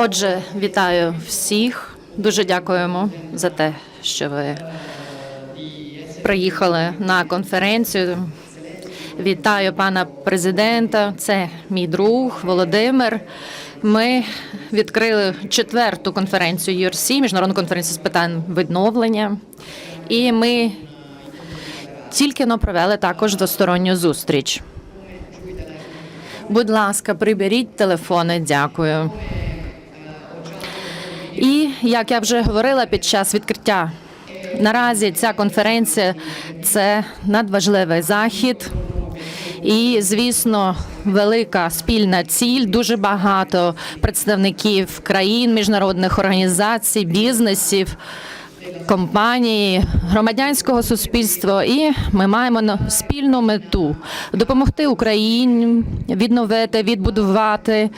Отже, вітаю всіх. Дуже дякуємо за те, що ви приїхали на конференцію. Вітаю пана президента. Це мій друг Володимир. Ми відкрили четверту конференцію URC, міжнародну конференцію з питань відновлення. І ми тільки но провели також двосторонню зустріч. Будь ласка, приберіть телефони. Дякую. Як я вже говорила під час відкриття, наразі ця конференція це надважливий захід. І, звісно, велика спільна ціль. Дуже багато представників країн, міжнародних організацій, бізнесів, компанії, громадянського суспільства. І ми маємо спільну мету допомогти Україні відновити, відбудувати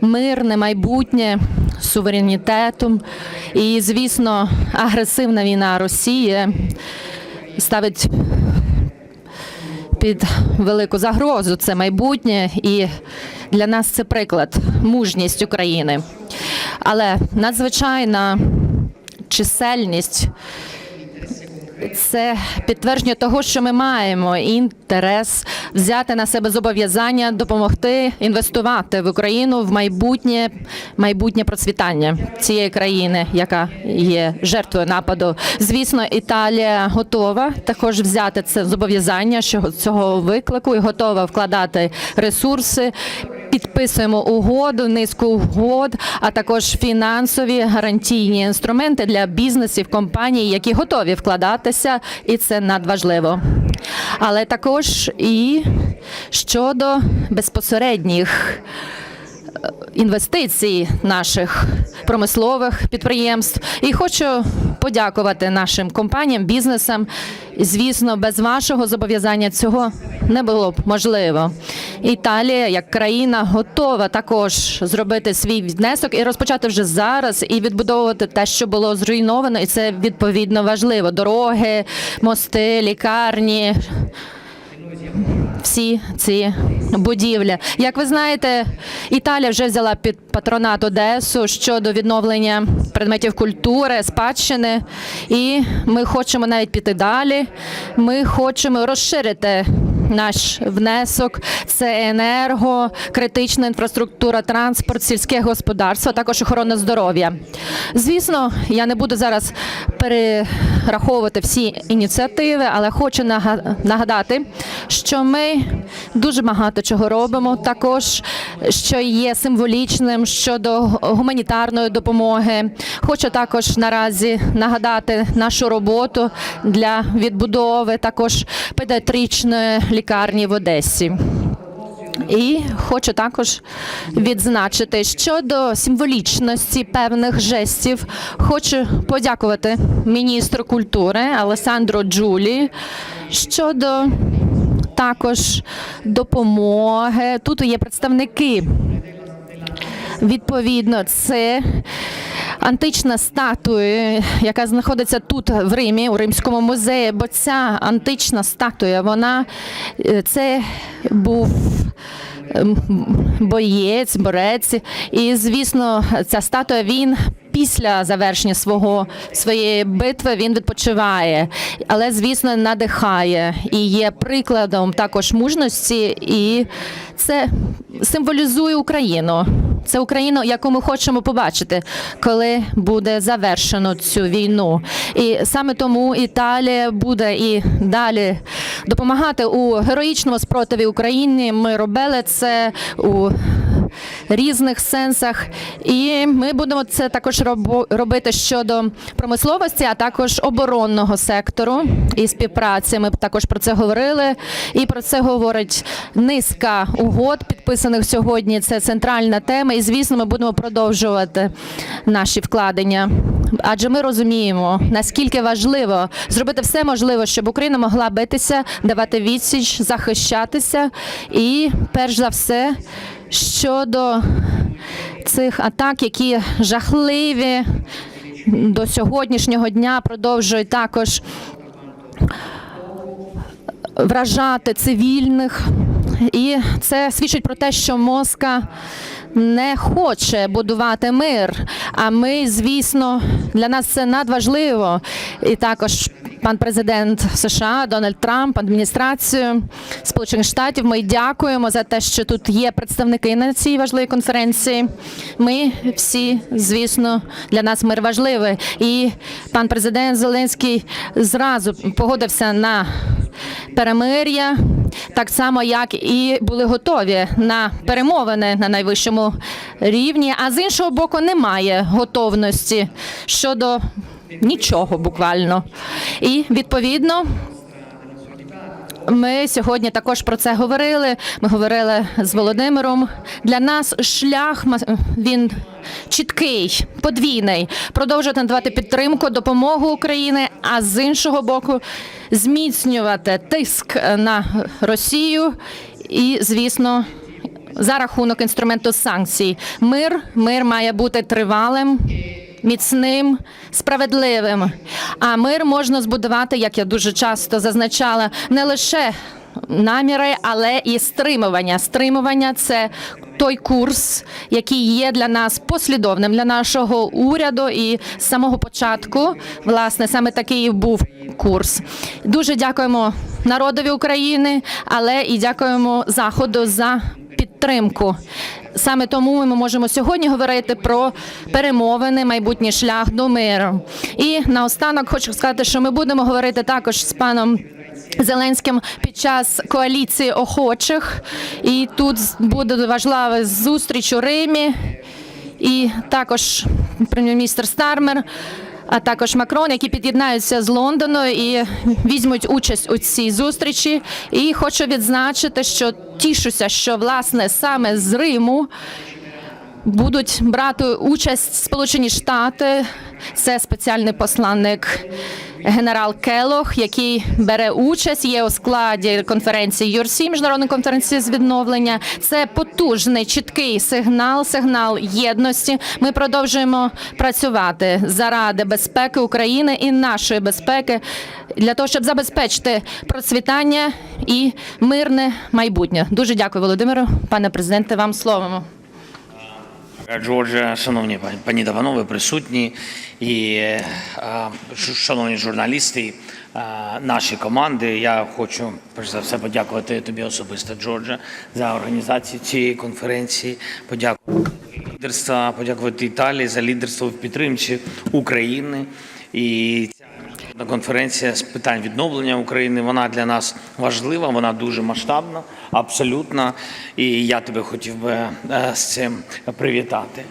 мирне майбутнє суверенітетом. І, звісно, агресивна війна Росії ставить під велику загрозу це майбутнє, і для нас це приклад мужність України. Але надзвичайна чисельність це підтвердження того, що ми маємо інтерес взяти на себе зобов'язання допомогти інвестувати в Україну в майбутнє майбутнє процвітання цієї країни, яка є жертвою нападу. Звісно, Італія готова також взяти це зобов'язання цього виклику і готова вкладати ресурси. Підписуємо угоду, низку угод, а також фінансові гарантійні інструменти для бізнесів, компаній, які готові вкладатися, і це надважливо. Але також і щодо безпосередніх е, інвестицій наших промислових підприємств. І хочу подякувати нашим компаніям, бізнесам. Звісно, без вашого зобов'язання цього не було б можливо. Італія, як країна, готова також зробити свій внесок і розпочати вже зараз і відбудовувати те, що було зруйновано, і це відповідно важливо: дороги, мости, лікарні всі ці будівлі. Як ви знаєте, Італія вже взяла під патронат Одесу щодо відновлення предметів культури, спадщини, і ми хочемо навіть піти далі. Ми хочемо розширити. Наш внесок це енерго, критична інфраструктура, транспорт, сільське господарство, а також охорона здоров'я. Звісно, я не буду зараз перераховувати всі ініціативи, але хочу нага- нагадати, що ми дуже багато чого робимо. Також що є символічним щодо гуманітарної допомоги. Хочу також наразі нагадати нашу роботу для відбудови також педіатричної в Одесі. І хочу також відзначити щодо символічності певних жестів. Хочу подякувати міністру культури Алесандро Джулі щодо також допомоги. Тут є представники. Відповідно, це антична статуя, яка знаходиться тут в Римі, у Римському музеї. Бо ця антична статуя, вона е, це був. ем, Боєць, борець, і звісно, ця статуя він після завершення свого своєї битви він відпочиває, але звісно надихає і є прикладом також мужності, і це символізує Україну. Це Україну, яку ми хочемо побачити, коли буде завершено цю війну. І саме тому Італія буде і далі допомагати у героїчному спротиві Україні. Ми робили це у різних сенсах, і ми будемо це також робити щодо промисловості, а також оборонного сектору і співпраці. Ми також про це говорили, і про це говорить низка угод, підписаних сьогодні. Це центральна тема, і звісно, ми будемо продовжувати наші вкладення. Адже ми розуміємо, наскільки важливо зробити все можливе, щоб Україна могла битися, давати відсіч, захищатися, і перш за все щодо цих атак, які жахливі до сьогоднішнього дня продовжують також вражати цивільних. І це свідчить про те, що Москва не хоче будувати мир. А ми, звісно, для нас це надважливо. І також пан президент США Дональд Трамп, адміністрацію Сполучених Штатів. Ми дякуємо за те, що тут є представники на цій важливій конференції. Ми всі, звісно, для нас мир важливий. І пан президент Зеленський зразу погодився на перемир'я, так само як і були готові на перемовини на найвищому рівні. А з іншого боку, немає готовності щодо нічого буквально. І відповідно. Ми сьогодні також про це говорили. Ми говорили з Володимиром. Для нас шлях він чіткий, подвійний. Продовжувати надавати підтримку, допомогу Україні, а з іншого боку, зміцнювати тиск на Росію і, звісно, за рахунок інструменту санкцій. Мир, мир має бути тривалим. Міцним, справедливим. А мир можна збудувати, як я дуже часто зазначала, не лише наміри, але і стримування. Стримування це той курс, який є для нас послідовним для нашого уряду. І з самого початку, власне, саме такий і був курс. Дуже дякуємо народові України, але і дякуємо Заходу за підтримку. Саме тому ми можемо сьогодні говорити про перемовини, майбутній шлях до миру. І наостанок хочу сказати, що ми будемо говорити також з паном. Зеленським під час коаліції охочих, і тут буде важлива зустріч у Римі, і також прем'єр-міністр Стармер, а також Макрон, які під'єднаються з Лондону і візьмуть участь у цій зустрічі. І хочу відзначити, що тішуся, що власне саме з Риму будуть брати участь Сполучені Штати. Це спеціальний посланник генерал Келох, який бере участь, є у складі конференції ЮРСІ, міжнародної конференції з відновлення. Це потужний, чіткий сигнал, сигнал єдності. Ми продовжуємо працювати заради безпеки України і нашої безпеки для того, щоб забезпечити процвітання і мирне майбутнє. Дуже дякую, Володимиру. Пане президенте, вам слово. Джордже, шановні пані- та панове, присутні і шановні журналісти, наші команди. Я хочу перш за все подякувати тобі особисто, Джордже, за організацію цієї конференції. Подякувати лідерства, подякувати Італії за лідерство в підтримці України. І ця на конференція з питань відновлення України. Вона для нас важлива, вона дуже масштабна, абсолютно. І я тебе хотів би е, з цим привітати.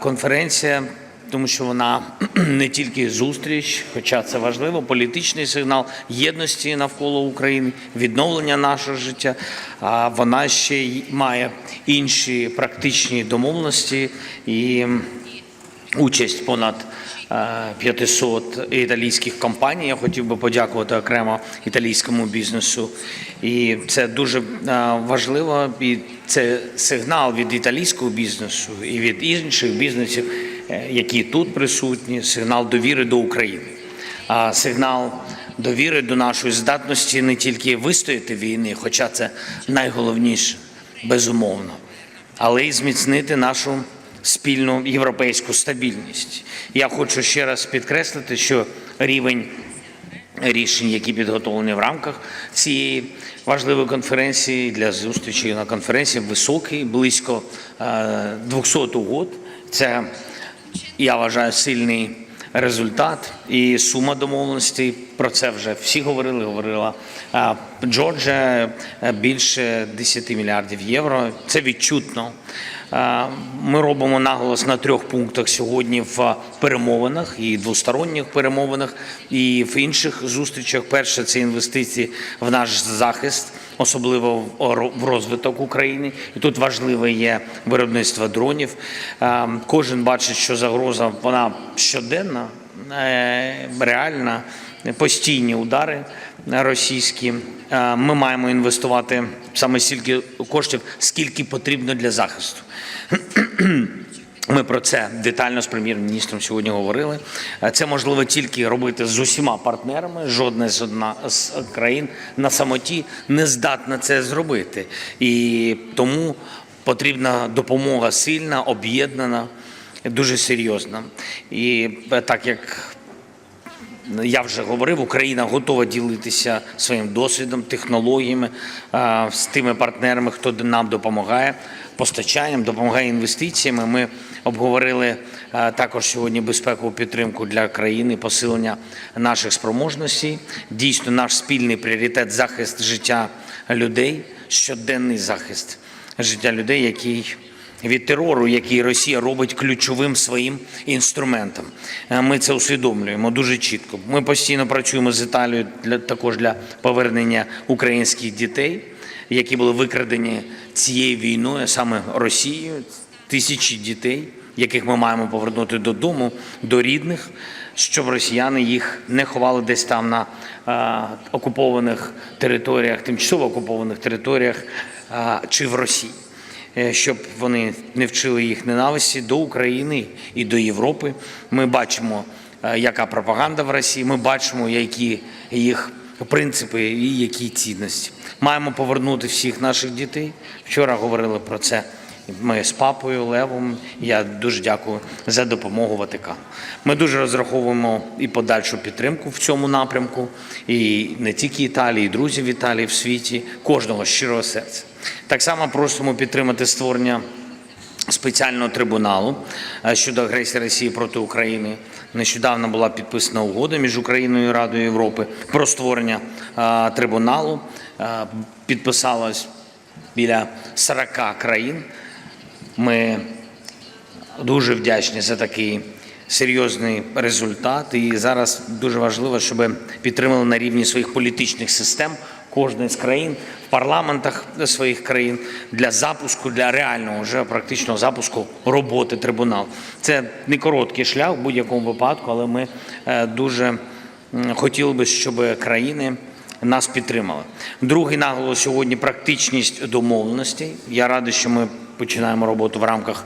Конференція. Тому що вона не тільки зустріч, хоча це важливо, політичний сигнал єдності навколо України, відновлення нашого життя. А вона ще й має інші практичні домовленості і участь понад 500 італійських компаній. Я хотів би подякувати окремо італійському бізнесу. І це дуже е, важливо. І це сигнал від італійського бізнесу і від інших бізнесів, е, які тут присутні, сигнал довіри до України. Сигнал довіри до нашої здатності не тільки вистояти війни, хоча це найголовніше, безумовно, але й зміцнити нашу спільну європейську стабільність. Я хочу ще раз підкреслити, що рівень рішень, які підготовлені в рамках цієї важливої конференції для зустрічі на конференції, високий, близько е, 200 угод. Це я вважаю сильний результат і сума домовленостей. Про це вже всі говорили. Говорила е, Джорджа е, більше 10 мільярдів євро. Це відчутно. Е, Ми робимо наголос на трьох пунктах сьогодні в перемовинах і двосторонніх перемовинах, і в інших зустрічах. Перше це інвестиції в наш захист, особливо в розвиток України. І тут важливе є виробництво дронів. Е, Кожен бачить, що загроза вона щоденна, е, реальна, постійні удари російські. Е, Ми маємо інвестувати саме стільки коштів, скільки потрібно для захисту. Ми про це детально з прем'єр-міністром сьогодні говорили. Е, Це можливо тільки робити з усіма партнерами. Жодна з одна з країн на самоті не здатна це зробити. І тому Потрібна допомога сильна, об'єднана, дуже серйозна. І е, так як я вже говорив, Україна готова ділитися своїм досвідом, технологіями з тими партнерами, хто нам допомагає постачанням, допомагає інвестиціями. Ми обговорили також сьогодні безпекову підтримку для країни, посилення наших спроможностей. Дійсно, наш спільний пріоритет захист життя людей, щоденний захист життя людей, який від терору, який Росія робить ключовим своїм інструментом. Е, Ми це усвідомлюємо дуже чітко. Ми постійно працюємо з Італією для також для повернення українських дітей, які були викрадені цією війною, саме Росією. Тисячі дітей, яких ми маємо повернути додому, до рідних, щоб росіяни їх не ховали десь там на е, окупованих територіях, тимчасово окупованих територіях е, чи в Росії щоб вони не вчили їх ненависті до України і до Європи. Ми бачимо, е, яка пропаганда в Росії. Ми бачимо, які їх принципи і які цінності. Маємо повернути всіх наших дітей. Вчора говорили про це. Ми з папою Левом. Я дуже дякую за допомогу Ватикану. Ми дуже розраховуємо і подальшу підтримку в цьому напрямку, і не тільки Італії, і друзів Італії в світі, кожного щирого серця. Так само просимо підтримати створення спеціального трибуналу е, щодо агресії Росії проти України. Нещодавно була підписана угода між Україною і Радою Європи про створення е, трибуналу. Е, Підписалось біля 40 країн. Ми дуже вдячні за такий серйозний результат. І зараз дуже важливо, щоб підтримали на рівні своїх політичних систем кожної з країн в парламентах своїх країн для запуску, для реального вже практичного запуску роботи трибуналу. Це не короткий шлях в будь-якому випадку, але ми е, дуже хотіли би, щоб країни нас підтримали. Другий наголос сьогодні практичність домовленостей. Я радий, що ми починаємо роботу в рамках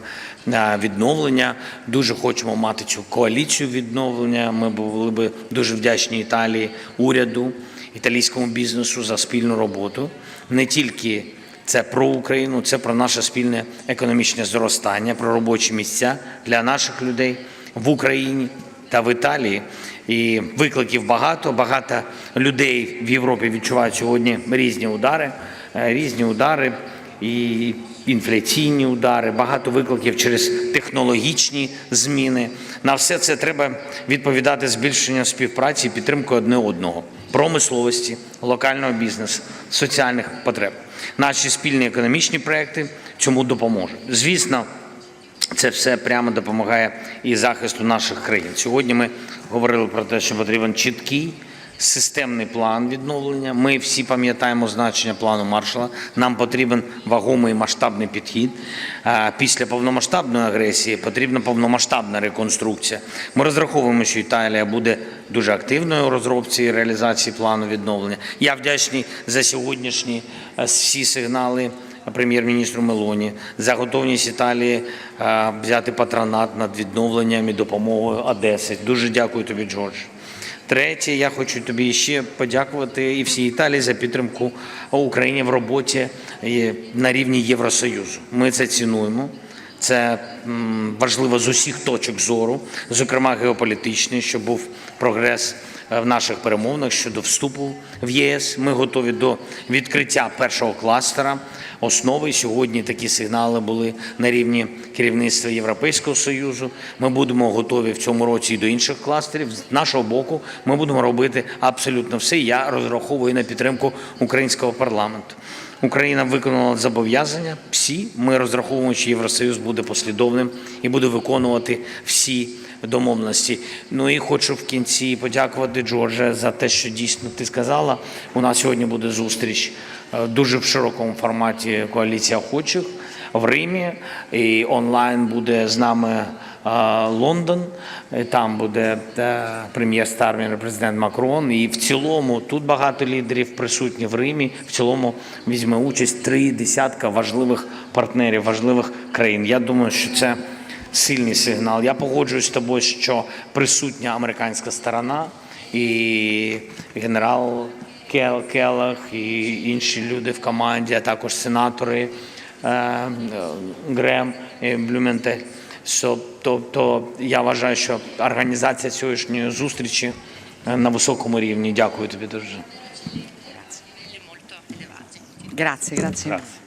е, відновлення. Дуже хочемо мати цю коаліцію відновлення. Ми були би дуже вдячні Італії, уряду, італійському бізнесу за спільну роботу. Не тільки це про Україну, це про наше спільне економічне зростання, про робочі місця для наших людей в Україні та в Італії. І викликів багато. Багато людей в Європі відчувають сьогодні різні удари, е, різні удари і інфляційні удари, багато викликів через технологічні зміни. На все це треба відповідати збільшенням співпраці і підтримкою одне одного, промисловості, локального бізнесу, соціальних потреб. Наші спільні економічні проекти цьому допоможуть. Звісно, це все прямо допомагає і захисту наших країн. Сьогодні ми говорили про те, що потрібен чіткий системний план відновлення. Ми всі пам'ятаємо значення плану маршала. Нам потрібен вагомий масштабний підхід. Після повномасштабної агресії потрібна повномасштабна реконструкція. Ми розраховуємо, що Італія буде дуже активною у розробці і реалізації плану відновлення. Я вдячний за сьогоднішні е, всі сигнали прем'єр-міністру Мелоні за готовність Італії е, взяти патронат над відновленням і допомогою Одеси. Дуже дякую тобі, Джордж. Третє, я хочу тобі ще подякувати і всій Італії за підтримку Україні в роботі е, на рівні Євросоюзу. Ми це цінуємо. Це важливо з усіх точок зору, зокрема геополітичний, щоб був прогрес е, в наших перемовинах щодо вступу в ЄС. Ми готові до відкриття першого кластера. Основи сьогодні такі сигнали були на рівні керівництва Європейського союзу. Ми будемо готові в цьому році і до інших кластерів. З нашого боку, ми будемо робити абсолютно все. Я розраховую на підтримку українського парламенту. Україна виконала зобов'язання. Всі ми розраховуємо, що Євросоюз буде послідовним і буде виконувати всі домовленості. Ну і хочу в кінці подякувати Джордже за те, що дійсно ти сказала. У нас сьогодні буде зустріч е, дуже в широкому форматі коаліція охочих в Римі. І онлайн буде з нами е, Лондон. Там буде е, прем'єр Стармір, президент Макрон. І в цілому тут багато лідерів присутні в Римі. В цілому візьме участь три десятка важливих партнерів, важливих країн. Я думаю, що це сильний сигнал. Я погоджуюсь з тобою, що присутня американська сторона і генерал Кел Келах і інші люди в команді, а також сенатори е, е, Грем і Блюментель. Тобто я вважаю, що організація сьогоднішньої зустрічі е, на високому рівні. Дякую тобі дуже. Grazie, grazie. Grazie.